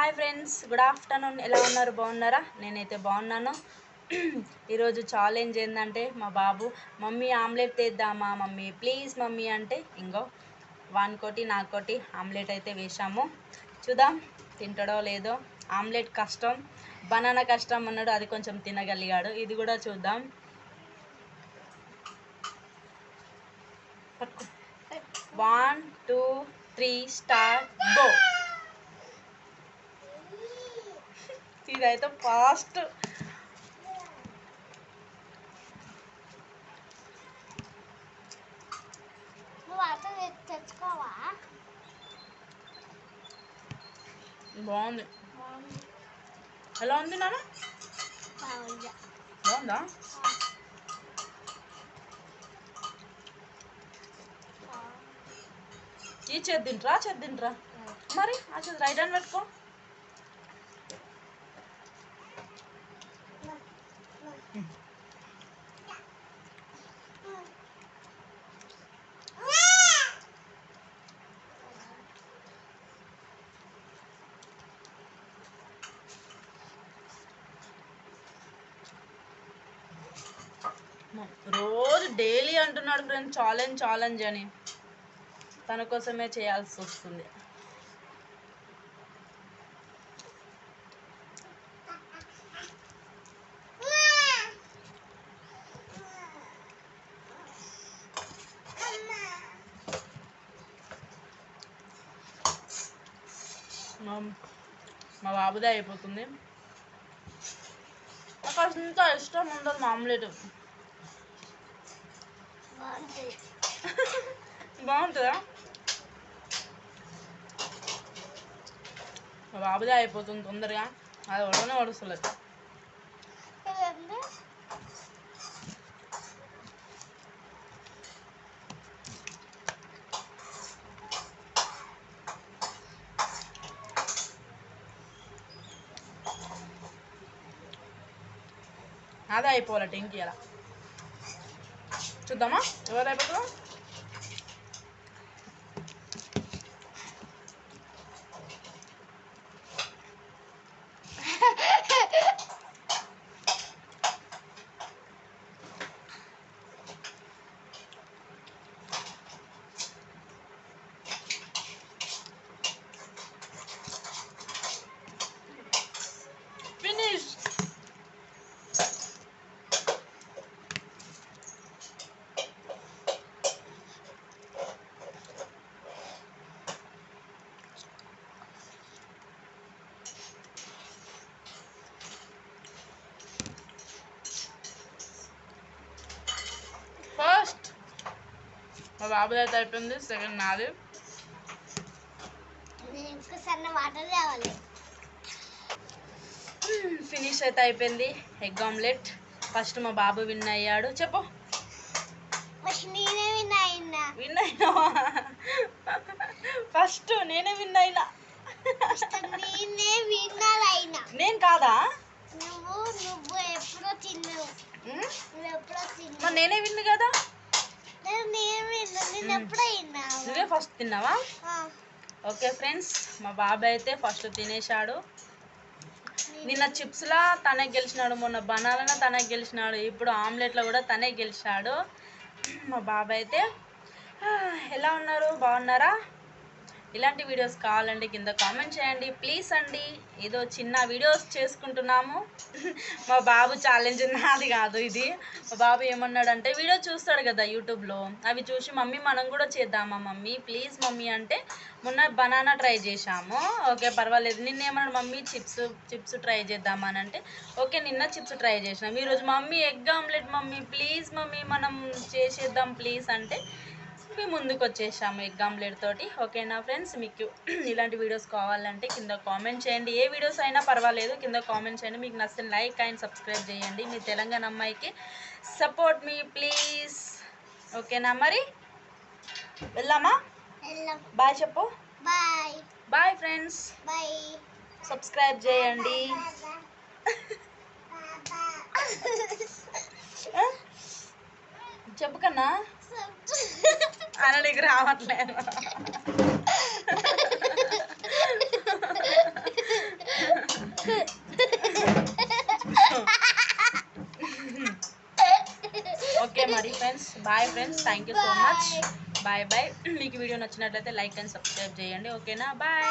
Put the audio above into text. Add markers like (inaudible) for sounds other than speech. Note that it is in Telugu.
హాయ్ ఫ్రెండ్స్ గుడ్ ఆఫ్టర్నూన్ ఎలా ఉన్నారు? బాగున్నారా? నేనైతే బాగున్నాను. (clears throat) ఈరోజు ఛాలెంజ్ ఏంటంటే మా బాబు మమ్మీ ఆమ్లెట్ తెద్దామా మమ్మీ? ప్లీజ్ మమ్మీ అంటే ఇంకో వానికోటి నాకోటి ఆమ్లెట్ అయితే వేసాము చూద్దాం తింటాడో లేదో. ఆమ్లెట్ కష్టం బనానా కష్టం అన్నాడు అది కొంచెం తినగలిగాడు. ఇది కూడా చూద్దాం. One two three star go ఇదైతే ఫాస్ట్. బాగుంది. ఎలా ఉంది నాన్న? బాగుంది? ఈ చేతి తింట్రా మరి ఆ చేతి రైట్ హ్యాండ్ పెట్టుకో. రోజు డైలీ అంటున్నాడు ఫ్రెండ్ ఛాలెంజ్ ఛాలెంజ్ అని. తన కోసమే చేయాల్సి వస్తుంది. మా మా బాబుదే అయిపోతుంది. నాకు అంత ఇష్టం ఉండదు మా ఆమ్లెట్. బాగుంటుంది. మా బాబుదే అయిపోతుంది తొందరగా. అది ఉడవనే ఉడుస్తలేదు అదే అయిపోవాలి టెంకి అలా చూద్దామా? ఎవరు అయిపోతుందో ఫినిష్ ఫస్ట్ మా బాబుది అయితే అయిపోయింది సెకండ్ నాది. ఫినిష్ అయితే అయిపోయింది ఎగ్ ఆమ్లెట్. ఫస్ట్ మా బాబు విన్ అయ్యాడు. చెప్పు. ఫస్ట్ నేనే విన్నా అయినా. విన్ అయినావా? ఫస్ట్ నేనే విన్ అయినా. నేనే కాదా? నువ్వు నువ్వు ఎప్పుడో తిన్నావు నేనే విన్ కదా? నువ్వే ఫస్ట్ తిన్నావా? ఓకే ఫ్రెండ్స్ మా బాబాయ్ అయితే ఫస్ట్ తినేశాడు నిన్న చిప్స్లా తనే గెలిచినాడు మొన్న బనానా తనే గెలిచినాడు ఇప్పుడు ఆమ్లెట్లో కూడా తనే గెలిచాడు. మా బాబాయ్ అయితే "ఆ, ఎలా ఉన్నారు? బాగున్నారా? ఇలాంటి వీడియోస్ కావాలండి కింద కామెంట్ చేయండి. ప్లీజ్ అండి ఏదో చిన్న వీడియోస్ చేసుకుంటున్నాము. (laughs) మా బాబు ఛాలెంజ్ నాది కాదు ఇది. మా బాబు ఏమన్నాడంటే వీడియో చూస్తాడు కదా యూట్యూబ్లో అవి చూసి మమ్మీ మనం కూడా చేద్దామా మమ్మీ? ప్లీజ్ మమ్మీ అంటే మొన్న బనానా ట్రై చేశాము. ఓకే పర్వాలేదు. నిన్న ఏమన్నాడు మమ్మీ చిప్స్ చిప్స్ ట్రై చేద్దామా? అని అంటే ఓకే నిన్న చిప్స్ ట్రై చేసినాం. ఈరోజు mummy egg omelette mummy please mummy మనం చేసేద్దాం ప్లీజ్ అంటే మేము ముందుకు వచ్చేసాము ఎగ్ ఆమ్లెట్ తోటి ఓకేనా ఫ్రెండ్స్ మీకు ఇలాంటి వీడియోస్ కావాలంటే కింద కామెంట్ చేయండి. ఏ వీడియోస్ అయినా పర్వాలేదు కింద కామెంట్ చేయండి. మీకు నచ్చిన లైక్ అండ్ సబ్స్క్రైబ్ చేయండి. మీ తెలంగాణ అమ్మాయికి సపోర్ట్ మీ ప్లీజ్. ఓకేనా మరి? వెళ్దాం. బాయ్ చెప్పు. Bye. Bye friends. Bye. Subscribe చేయండి? చెప్పు కన్నా. आना ओके मरी friends bye friends thank you so much bye bye video नचते like um subscribe okay ना बाय.